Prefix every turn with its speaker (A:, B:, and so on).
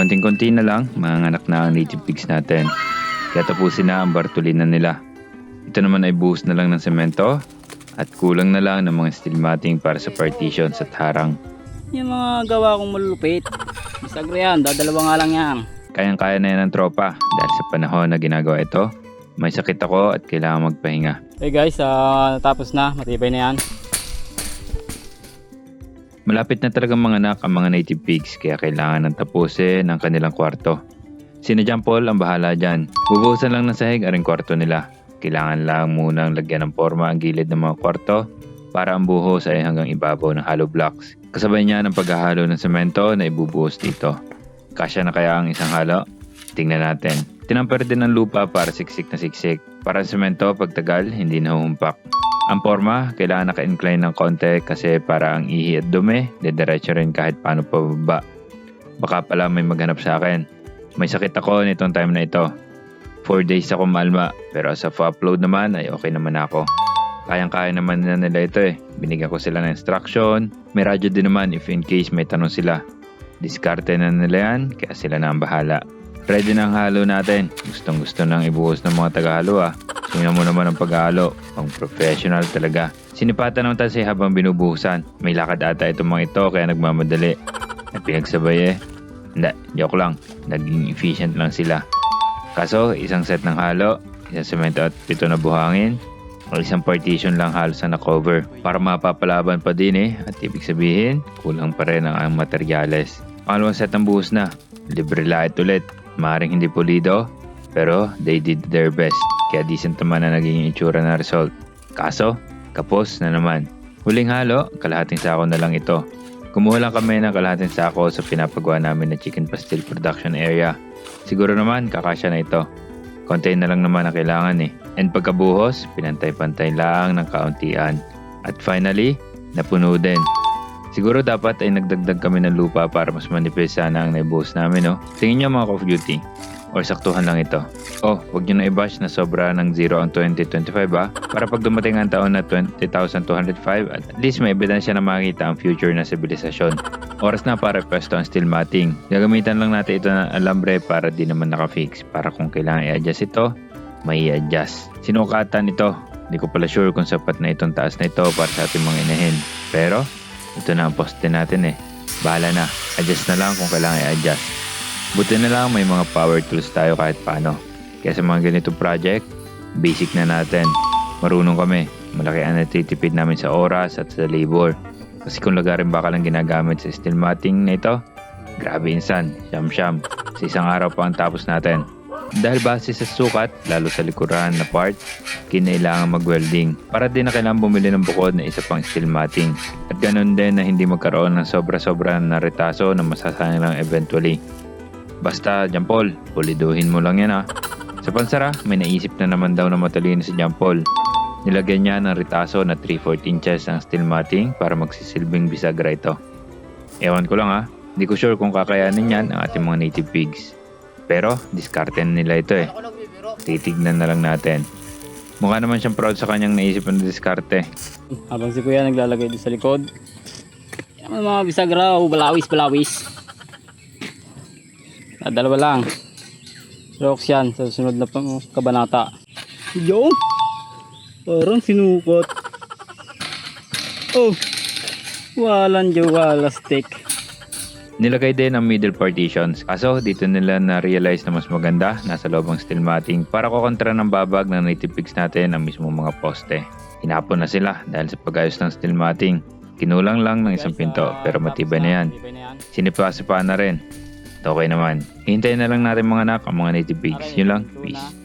A: Konting-konti na lang, mga anak na ang native pigs natin. Kaya tapusin na ang bartolina nila. Ito naman ay buhos na lang ng semento at kulang na lang ng mga steel matting para sa partitions at harang.
B: Yung mga gawa kong malulupit. Bisagre yan, dadalawa nga lang yan.
A: Kayang-kaya na yan ng tropa dahil sa panahon na ginagawa ito. May sakit ako at kailangan magpahinga.
B: Okay guys, ah, natapos na. Matibay na yan.
A: Malapit na talagang mga anak ang mga native pigs kaya kailangan ng tapusin ang kanilang kwarto. Sina John Paul ang bahala dyan. Bubuhusan lang ng sahig ang kwarto nila. Kailangan lang munang lagyan ng forma ang gilid ng mga kwarto para ang buhos ay hanggang ibabaw ng hollow blocks. Kasabay niya ng paghahalo ng semento na ibubuhos dito. Kasya na kaya ang isang halo? Tingnan natin. Tinamper din ng lupa para siksik na siksik. Para semento, pagtagal, hindi nahuhumpak. Ang forma, kailangan naka-incline ng konti kasi para ang ihi at dumi, dediretso rin kahit paano pababa. Baka pala may maghanap sa akin. May sakit ako nitong time na ito. 4 days ako malma, pero sa upload naman ay okay naman ako. Kayang-kaya naman na nila ito eh. Binigyan ko sila ng instruction. May radyo din naman if in case may tanong sila. Diskarte na nila yan, kaya sila na ang bahala. Ready na ang halo natin. Gustong gusto nang ibuhos ng mga tagahalo ah. Tingnan mo naman ang paghalo. Pang professional talaga. Sinipatan naman tayo habang binubuhusan. May lakad ata itong mga ito kaya nagmamadali. At pinagsabay eh. Hindi, joke lang. Naging efficient lang sila. Kaso, isang set ng halo, isang semento at pito na buhangin, o isang partition lang halos ang na-cover. Para mapapalaban pa din eh, at ibig sabihin, kulang pa rin ang, ang materyales. Pangalawang set ng buhos na, libre light ulit. Maring hindi pulido, pero they did their best. Kaya decent naman na naging itsura na result. Kaso, kapos na naman. Huling halo, kalahating sako na lang ito. Kumuha lang kami ng kalahating sako sa pinapagawa namin na chicken pastil production area. Siguro naman kakasya na ito. Konti na lang naman ang kailangan eh. And pagkabuhos, pinantay-pantay lang ng kauntian. At finally, napuno din. Siguro dapat ay nagdagdag kami ng lupa para mas manipis sana ang naibuhos namin no. Tingin niyo mga Call of Duty. Or saktuhan lang ito. Oh, wag niyo na i-bash na sobra ng 0 ang 2025 ah. Para pag dumating ang taon na 20,205 at least may ebidensya na makita ang future na sibilisasyon. Oras na para pwesto ang steel matting. Gagamitan lang natin ito ng alambre para di naman nakafix. Para kung kailangan i-adjust ito, may i-adjust. Sinukatan ito. Hindi ko pala sure kung sapat na itong taas na ito para sa ating mga inahin. Pero, ito na ang poste natin eh. Bahala na. Adjust na lang kung kailangan i-adjust. Buti na lang may mga power tools tayo kahit paano. Kaya sa mga ganitong project, basic na natin. Marunong kami. Malaki ang natitipid namin sa oras at sa labor. Kasi kung lagarin baka lang ginagamit sa steel matting na ito, grabe insan, siyam-siyam. Sa isang araw pa ang tapos natin. Dahil base sa sukat, lalo sa likuran na part, kinailangan mag-welding. Para din na kailangan bumili ng bukod na isa pang steel matting. At ganun din na hindi magkaroon ng sobra-sobra na retaso na masasayang lang eventually. Basta, Jampol, puliduhin mo lang yan ha. Sa pansara, may naisip na naman daw na matalino si Jampol. Nilagyan niya ng ritaso na 3/4 inches ang steel matting para magsisilbing bisagra ito. Ewan ko lang ha, hindi ko sure kung kakayanin yan ang ating mga native pigs. Pero, diskarte na nila ito eh. Titignan na lang natin. Mukha naman siyang proud sa kanyang naisip na diskarte.
B: Habang si kuya naglalagay doon sa likod. Yan ang mga bisagra o balawis balawis. Ah, dalawa lang. Rocks yan sa susunod na kabanata. Yo! Parang sinukot. Oh! Walang jawala stick.
A: Nilagay din ang middle partitions. Kaso dito nila na-realize na mas maganda nasa loob ang steel matting para kukontra ng babag ng native pigs natin ang mismo mga poste. Hinapon na sila dahil sa pagayos ng steel matting. Kinulang lang ng isang pinto pero na.
B: Matibay na yan.
A: Sinipa-sipa na rin. Okay naman. Hintayin na lang natin mga anak ang mga native pigs. Yun lang. Peace.